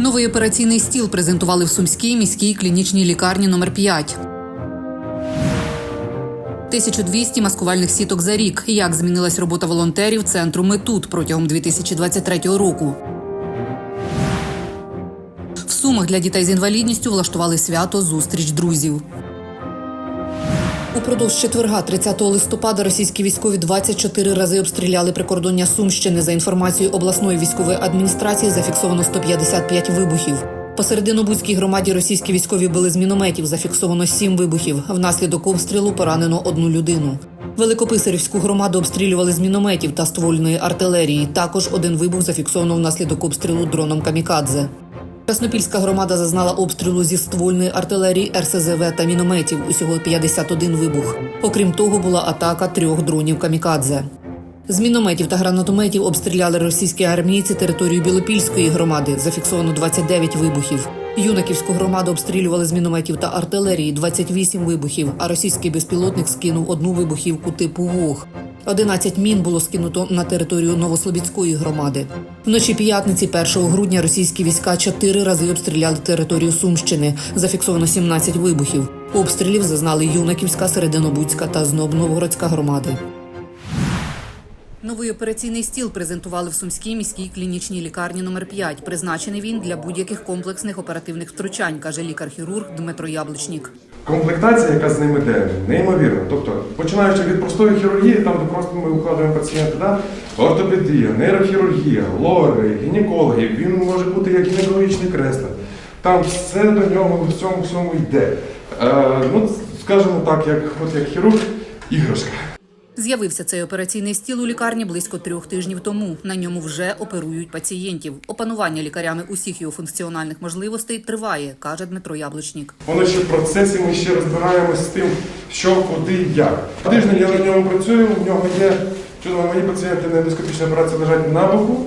Новий операційний стіл презентували в Сумській міській клінічній лікарні номер 5 1200 маскувальних сіток за рік. Як змінилась робота волонтерів центру Ми тут протягом 2023 року. В Сумах для дітей з інвалідністю влаштували свято зустріч друзів. Упродовж четверга, 30 листопада, російські військові 24 рази обстріляли прикордоння Сумщини. За інформацією обласної військової адміністрації, зафіксовано 155 вибухів. Посередину Буцькій громаді російські військові били з мінометів. Зафіксовано 7 вибухів. Внаслідок обстрілу поранено одну людину. Великописарівську громаду обстрілювали з мінометів та ствольної артилерії. Також один вибух зафіксовано внаслідок обстрілу дроном Камікадзе. Краснопільська громада зазнала обстрілу зі ствольної артилерії, РСЗВ та мінометів. Усього 51 вибух. Окрім того, була атака трьох дронів камікадзе. З мінометів та гранатометів обстріляли російські армійці територію Білопільської громади. Зафіксовано 29 вибухів. Юнаківську громаду обстрілювали з мінометів та артилерії 28 вибухів, а російський безпілотник скинув одну вибухівку типу ВОГ. 11 мін було скинуто на територію Новослобідської громади. Вночі п'ятниці 1 грудня російські війська чотири рази обстріляли територію Сумщини. Зафіксовано 17 вибухів. Обстрілів зазнали Юнаківська, Серединобудська та Знобновгородська громади. Новий операційний стіл презентували в Сумській міській клінічній лікарні номер 5 Призначений він для будь-яких комплексних оперативних втручань, каже лікар-хірург Дмитро Яблучнік. Комплектація, яка з ним іде, неймовірна. Тобто, починаючи від простої хірургії, там де просто ми укладаємо пацієнта, да? ортопедія, нейрохірургія, лори, гінекологи, він може бути як гінекологічний креслер. Там все до нього в цьому всьому йде. Е, ну, скажімо так, як, от як хірург, іграшка. З'явився цей операційний стіл у лікарні близько трьох тижнів тому. На ньому вже оперують пацієнтів. Опанування лікарями усіх його функціональних можливостей триває, каже Дмитро Яблучнік. Воно ще в процесі, ми ще розбираємося з тим, що, куди, як. Тиждень я на ньому працюю, в нього є чудово, мої пацієнти на ендоскопічній операції лежать на боку.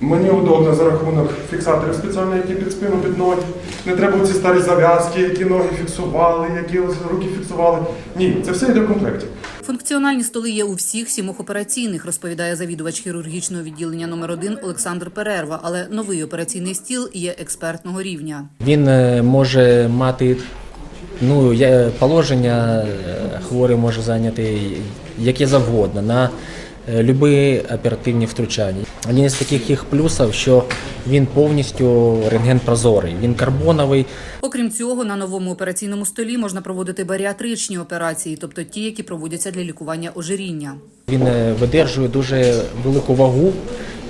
Мені удобно за рахунок фіксаторів спеціальних, які під спину під ноги. Не треба ці старі зав'язки, які ноги фіксували, які руки фіксували. Ні, це все йде в комплекті. Функціональні столи є у всіх сімох операційних, розповідає завідувач хірургічного відділення номер 1 Олександр Перерва. Але новий операційний стіл є експертного рівня. Він е, може мати ну, положення, е, хворий може зайняти яке завгодно на любі оперативні втручання. Один із таких їх плюсів, що він повністю рентген-прозорий, він карбоновий, Окрім цього, на новому операційному столі можна проводити баріатричні операції, тобто ті, які проводяться для лікування ожиріння. Він е, видержує дуже велику вагу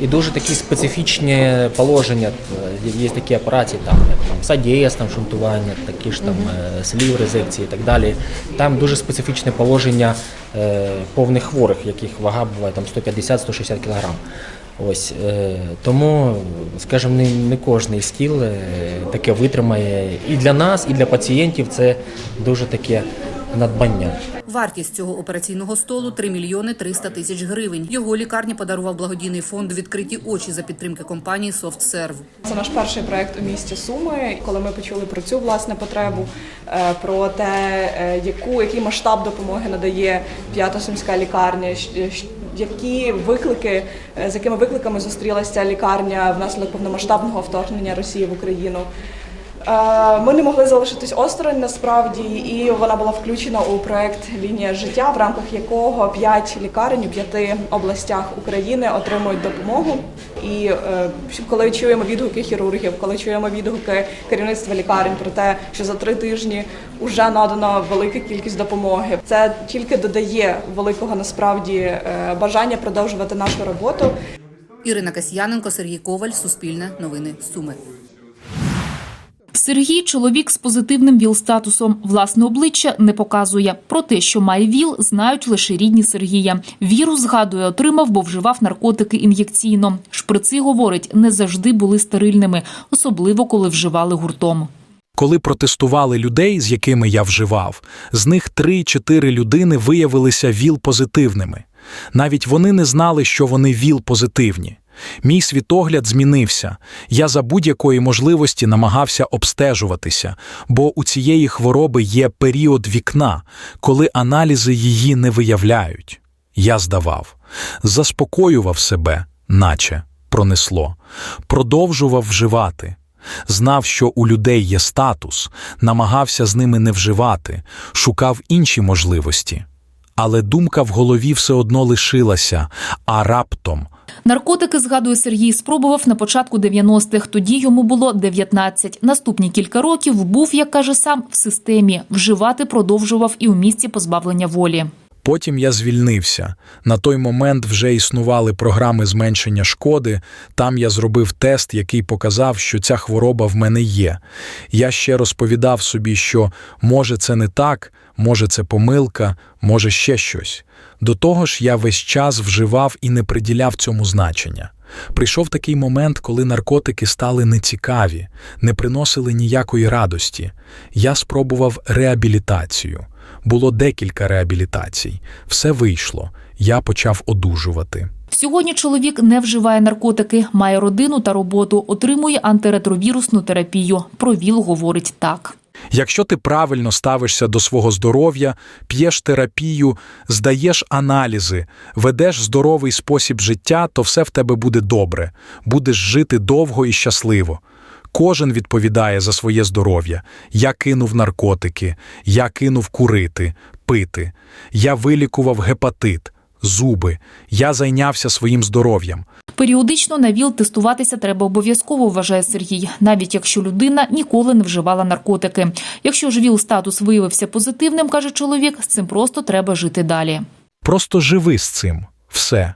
і дуже такі специфічні положення. Е, Є такі операції, там, садієс, там шунтування, такі ж там е, слів, резекції і так далі. Там дуже специфічне положення е, повних хворих, яких вага буває там 150-160 кг. Ось е, тому, скажімо, не, не кожний стіл е, таке витримає і для нас, і для пацієнтів це дуже таке надбання. Вартість цього операційного столу 3 мільйони 300 тисяч гривень. Його лікарні подарував благодійний фонд відкриті очі за підтримки компанії SoftServe. Це наш перший проект у місті Суми. Коли ми почули про цю власне потребу, е, про те, е, яку який масштаб допомоги надає п'ята сумська лікарня, щ- які виклики, е, з якими викликами зустрілася лікарня внаслідок повномасштабного вторгнення Росії в Україну. Е, Ми не могли залишитись осторонь насправді, і вона була включена у проект Лінія життя, в рамках якого п'ять лікарень у п'яти областях України отримують допомогу. І е, коли чуємо відгуки хірургів, коли чуємо відгуки керівництва лікарень про те, що за три тижні вже надано велика кількість допомоги, це тільки додає великого насправді е, бажання продовжувати нашу роботу. Ірина Касьяненко, Сергій Коваль, Суспільне, Новини Суми. Сергій чоловік з позитивним ВІЛ-статусом. Власне обличчя не показує. Про те, що має ВІЛ, знають лише рідні Сергія. Вірус, згадує, отримав, бо вживав наркотики ін'єкційно. Шприци, говорить, не завжди були стерильними, особливо коли вживали гуртом. Коли протестували людей, з якими я вживав, з них 3-4 людини виявилися ВІЛ-позитивними. Навіть вони не знали, що вони ВІЛ-позитивні. Мій світогляд змінився. Я за будь-якої можливості намагався обстежуватися, бо у цієї хвороби є період вікна, коли аналізи її не виявляють. Я здавав, заспокоював себе, наче пронесло, продовжував вживати. знав, що у людей є статус, намагався з ними не вживати, шукав інші можливості. Але думка в голові все одно лишилася, а раптом Наркотики, згадує Сергій, спробував на початку 90-х. Тоді йому було 19. Наступні кілька років був, як каже сам, в системі. Вживати продовжував і у місці позбавлення волі. Потім я звільнився. На той момент вже існували програми зменшення шкоди. Там я зробив тест, який показав, що ця хвороба в мене є. Я ще розповідав собі, що може це не так, може це помилка, може ще щось. До того ж, я весь час вживав і не приділяв цьому значення. Прийшов такий момент, коли наркотики стали нецікаві, не приносили ніякої радості. Я спробував реабілітацію. Було декілька реабілітацій. Все вийшло. Я почав одужувати. Сьогодні чоловік не вживає наркотики, має родину та роботу, отримує антиретровірусну терапію. Про ВІЛ говорить так. Якщо ти правильно ставишся до свого здоров'я, п'єш терапію, здаєш аналізи, ведеш здоровий спосіб життя, то все в тебе буде добре, будеш жити довго і щасливо. Кожен відповідає за своє здоров'я. Я кинув наркотики, я кинув курити, пити, я вилікував гепатит, зуби, я зайнявся своїм здоров'ям. Періодично на ВІЛ тестуватися треба обов'язково, вважає Сергій, навіть якщо людина ніколи не вживала наркотики. Якщо ж ВІЛ статус виявився позитивним, каже чоловік, з цим просто треба жити далі. Просто живи з цим. Все.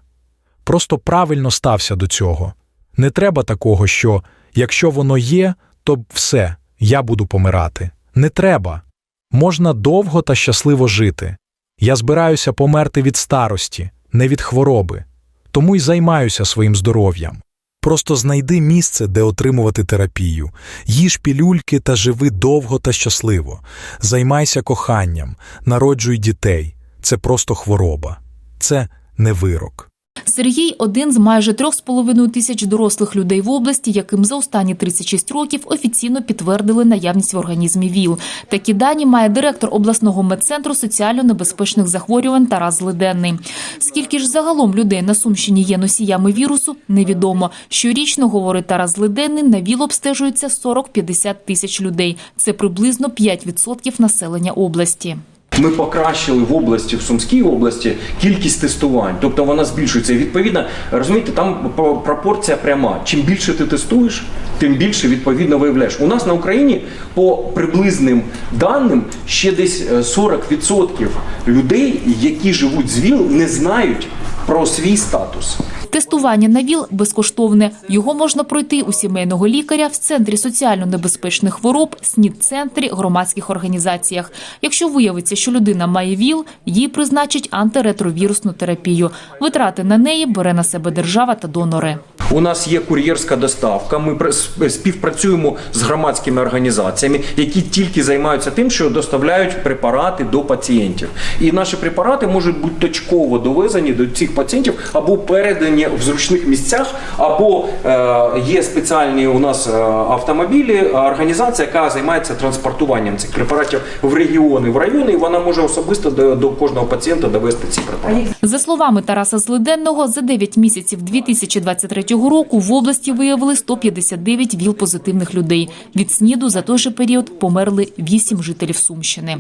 Просто правильно стався до цього. Не треба такого, що якщо воно є, то все, я буду помирати. Не треба. Можна довго та щасливо жити. Я збираюся померти від старості, не від хвороби. Тому й займаюся своїм здоров'ям. Просто знайди місце, де отримувати терапію, їж пілюльки та живи довго та щасливо. Займайся коханням, народжуй дітей. Це просто хвороба. Це не вирок. Сергій один з майже трьох з половиною тисяч дорослих людей в області, яким за останні 36 років офіційно підтвердили наявність в організмі ВІЛ. Такі дані має директор обласного медцентру соціально небезпечних захворювань Тарас Злиденний. Скільки ж загалом людей на Сумщині є носіями вірусу, невідомо. Щорічно, говорить Тарас Злиденний, на ВІЛ обстежується 40-50 тисяч людей. Це приблизно 5% населення області. Ми покращили в області, в Сумській області кількість тестувань, тобто вона збільшується. І відповідно, розумієте, там про- пропорція пряма. Чим більше ти тестуєш, тим більше відповідно виявляєш. У нас на Україні по приблизним даним ще десь е, 40% людей, які живуть з ВІЛ, не знають про свій статус. Тестування на ВІЛ безкоштовне. Його можна пройти у сімейного лікаря в центрі соціально небезпечних хвороб, СНІД-центрі, громадських організаціях. Якщо виявиться, що людина має ВІЛ, їй призначать антиретровірусну терапію. Витрати на неї бере на себе держава та донори. У нас є кур'єрська доставка. Ми пр- співпрацюємо з громадськими організаціями, які тільки займаються тим, що доставляють препарати до пацієнтів. І наші препарати можуть бути точково довезені до цих пацієнтів або передані в зручних місцях, або е, є спеціальні у нас е, автомобілі, організація, яка займається транспортуванням цих препаратів в регіони, в райони, і вона може особисто до, до кожного пацієнта довести ці препарати. За словами Тараса Злиденного, за 9 місяців 2023 року в області виявили 159 ВІЛ-позитивних людей. Від СНІДу за той же період померли 8 жителів Сумщини.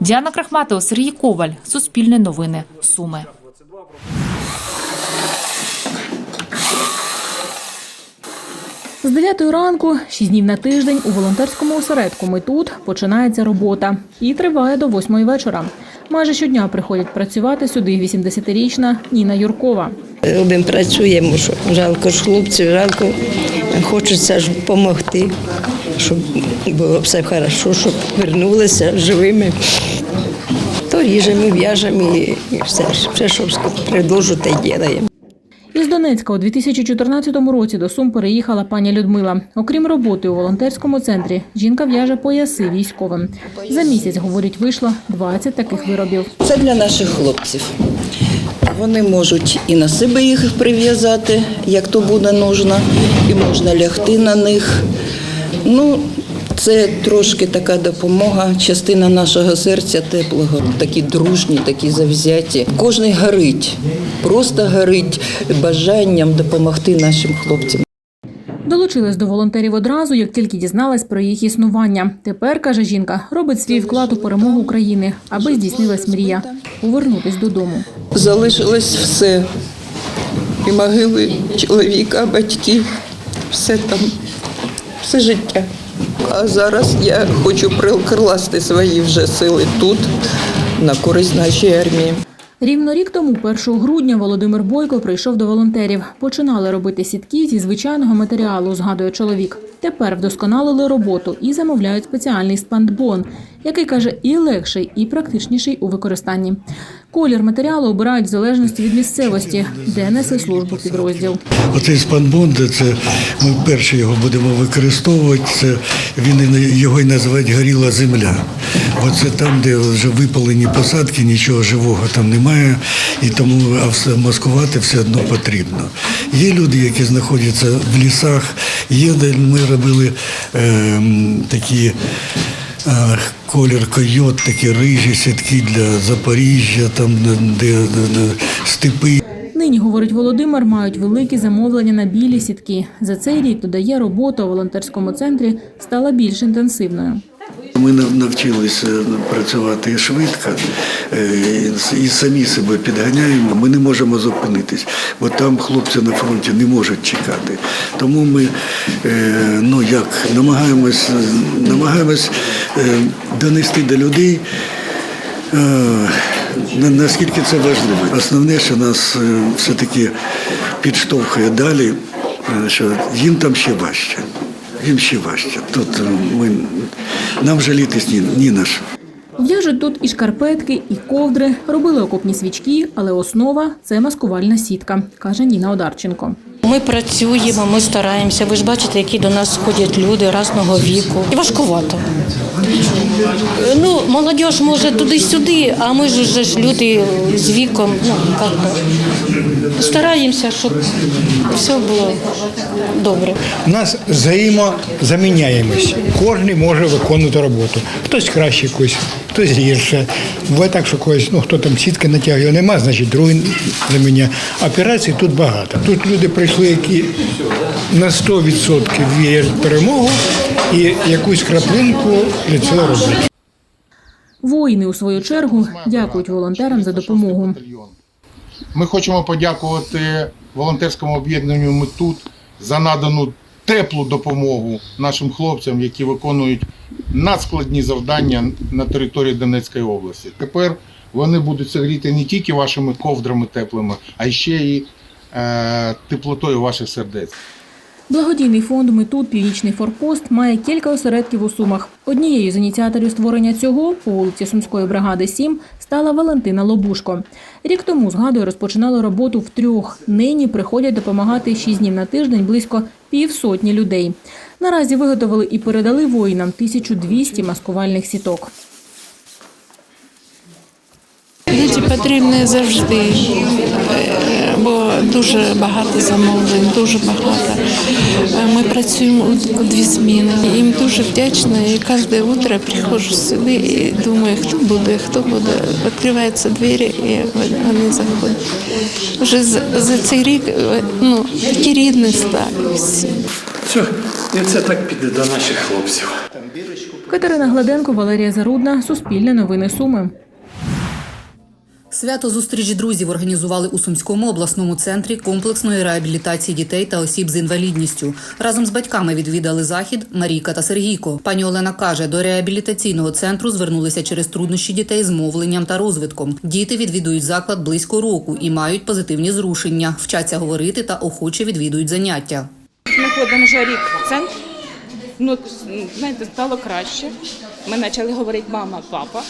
Діана Крахматова, Сергій Коваль. Суспільне новини. Суми. З 9 ранку, 6 днів на тиждень у волонтерському осередку «Ми тут» починається робота і триває до 8 вечора. Майже щодня приходять працювати сюди 80-річна Ніна Юркова. Робимо, працюємо, що жалко ж хлопців, жалко, хочеться ж допомогти, щоб було все хорошо, щоб вернулися живими. То ріжемо, в'яжемо і все, все, що предложу, те й робимо. Із Донецька у 2014 році до Сум переїхала пані Людмила. Окрім роботи у волонтерському центрі, жінка в'яже пояси військовим. За місяць, говорить, вийшло 20 таких виробів. Це для наших хлопців. Вони можуть і на себе їх прив'язати, як то буде нужно, і можна лягти на них. Ну, це трошки така допомога, частина нашого серця теплого, такі дружні, такі завзяті. Кожний горить, просто горить бажанням допомогти нашим хлопцям. Долучилась до волонтерів одразу, як тільки дізналась про їх існування. Тепер, каже жінка, робить свій вклад у перемогу України, аби здійснилась мрія повернутись додому. Залишилось все. І могили чоловіка, батьків, все там, все життя. А зараз я хочу прикласти свої вже сили тут, на користь нашій армії. Рівно рік тому, 1 грудня, Володимир Бойко прийшов до волонтерів. Починали робити сітки зі звичайного матеріалу, згадує чоловік. Тепер вдосконалили роботу і замовляють спеціальний спандбон, який каже і легший, і практичніший у використанні. Колір матеріалу обирають в залежності від місцевості, де несе службу підрозділ. Оцей спанбонд, це ми перше його будемо використовувати. Це він його і називають горіла земля. Оце там, де вже випалені посадки, нічого живого там немає, і тому маскувати все одно потрібно. Є люди, які знаходяться в лісах. Є де ми робили е, такі. Колір койот, такі рижі сітки для Запоріжжя, там де, де, де степи. Нині, говорить Володимир, мають великі замовлення на білі сітки. За цей рік, додає, робота у волонтерському центрі стала більш інтенсивною. Ми навчилися працювати швидко е, і самі себе підганяємо. Ми не можемо зупинитись, бо там хлопці на фронті не можуть чекати. Тому ми е, ну як намагаємось, намагаємось е, донести до людей. Наскільки це важливо? Основне, що нас все-таки підштовхує далі, що їм там ще важче. Їм ще важче. Тут е, ми, нам жалітись ні, ні на що. В'яжуть тут і шкарпетки, і ковдри, робили окопні свічки, але основа це маскувальна сітка, каже Ніна Одарченко. Ми працюємо, ми стараємося. Ви ж бачите, які до нас ходять люди різного віку. І важкувато. Ну, молодь може туди-сюди, а ми ж вже ж люди з віком. Ну, як стараємося, щоб все було добре. Нас взаємозаміняємось. Кожен може виконувати роботу. Хтось краще якось, хтось гірше. Буває так, що когось, ну хто там сітки натягує, нема, значить другий заміняє. Операцій тут багато. Тут люди прийшли, які на 100% вірять в перемогу і якусь краплинку для цього роблять. Воїни, у свою чергу, дякують волонтерам за допомогу. Ми хочемо подякувати волонтерському об'єднанню Ми тут за надану теплу допомогу нашим хлопцям, які виконують надскладні завдання на території Донецької області. Тепер вони будуть согріти не тільки вашими ковдрами теплими, а ще й е, теплотою ваших сердець. Благодійний фонд «Ми тут. Північний форпост має кілька осередків у Сумах. Однією з ініціаторів створення цього по вулиці Сумської бригади 7 стала Валентина Лобушко. Рік тому, згадує, розпочинали роботу в трьох. Нині приходять допомагати шість днів на тиждень близько півсотні людей. Наразі виготовили і передали воїнам 1200 маскувальних сіток. Діти потрібні завжди, бо дуже багато замовлень, дуже багато. Ми працюємо у- дві зміни. Їм дуже вдячна і кожне утро приходжу сюди і думаю, хто буде, хто буде. Відкриваються двері і вони заходять. Вже за, цей рік ну, такі рідні стали всі. Все, і це так піде до наших хлопців. Катерина Гладенко, Валерія Зарудна, Суспільне новини Суми. Свято зустріч друзів організували у Сумському обласному центрі комплексної реабілітації дітей та осіб з інвалідністю. Разом з батьками відвідали захід Марійка та Сергійко. Пані Олена каже, до реабілітаційного центру звернулися через труднощі дітей з мовленням та розвитком. Діти відвідують заклад близько року і мають позитивні зрушення, вчаться говорити та охоче відвідують заняття. Ми ходимо вже рік в центр. Ну, знаєте, стало краще. Ми почали говорити мама, папа.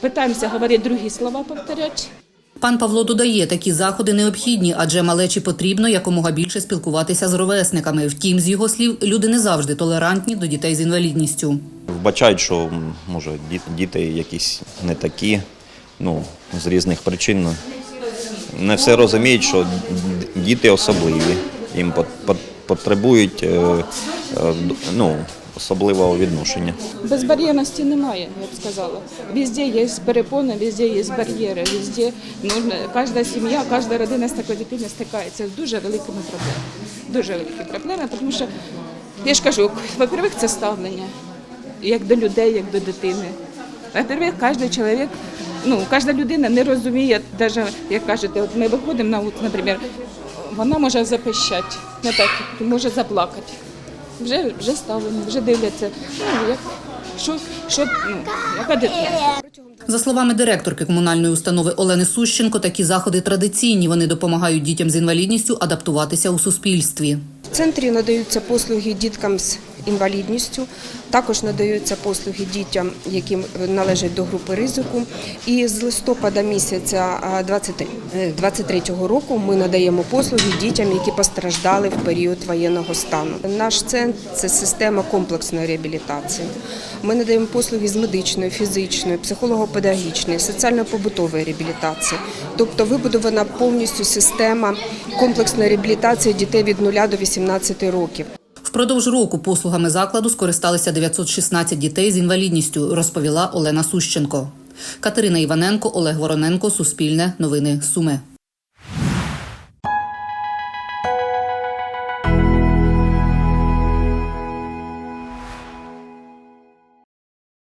Питаємося говорити другі слова повторяти. Пан Павло додає, такі заходи необхідні, адже малечі потрібно якомога більше спілкуватися з ровесниками. Втім, з його слів, люди не завжди толерантні до дітей з інвалідністю. Вбачають, що може діт- діти якісь не такі, ну, з різних причин. Не все розуміють, що діти особливі. Їм пот- пот- потребують е, е, ну, особливого відношення. Безбар'єрності немає, я б сказала. Везде є перепони, везде є бар'єри, везде ну, кожна сім'я, кожна родина з такою дитиною стикається з дуже великими проблемами. дуже великі проблеми, тому що я ж кажу, во-первых, це ставлення як до людей, як до дитини. Во-первых, кожен чоловік, ну, кожна людина не розуміє, навіть, як кажете, от ми виходимо на наприклад, вона може запищати, не так, може заплакати. Вже, вже ставлені, вже дивляться, ну, як, що, що, ну, яка дитина. За словами директорки комунальної установи Олени Сущенко, такі заходи традиційні. Вони допомагають дітям з інвалідністю адаптуватися у суспільстві. В центрі надаються послуги діткам з інвалідністю, також надаються послуги дітям, які належать до групи ризику. І з листопада місяця 2023 року ми надаємо послуги дітям, які постраждали в період воєнного стану. Наш центр це система комплексної реабілітації. Ми надаємо послуги з медичної, фізичної, психолого-педагогічної, соціально-побутової реабілітації. Тобто вибудована повністю система комплексної реабілітації дітей від 0 до 18 років. Впродовж року послугами закладу скористалися 916 дітей з інвалідністю, розповіла Олена Сущенко. Катерина Іваненко, Олег Вороненко, Суспільне, Новини Суми.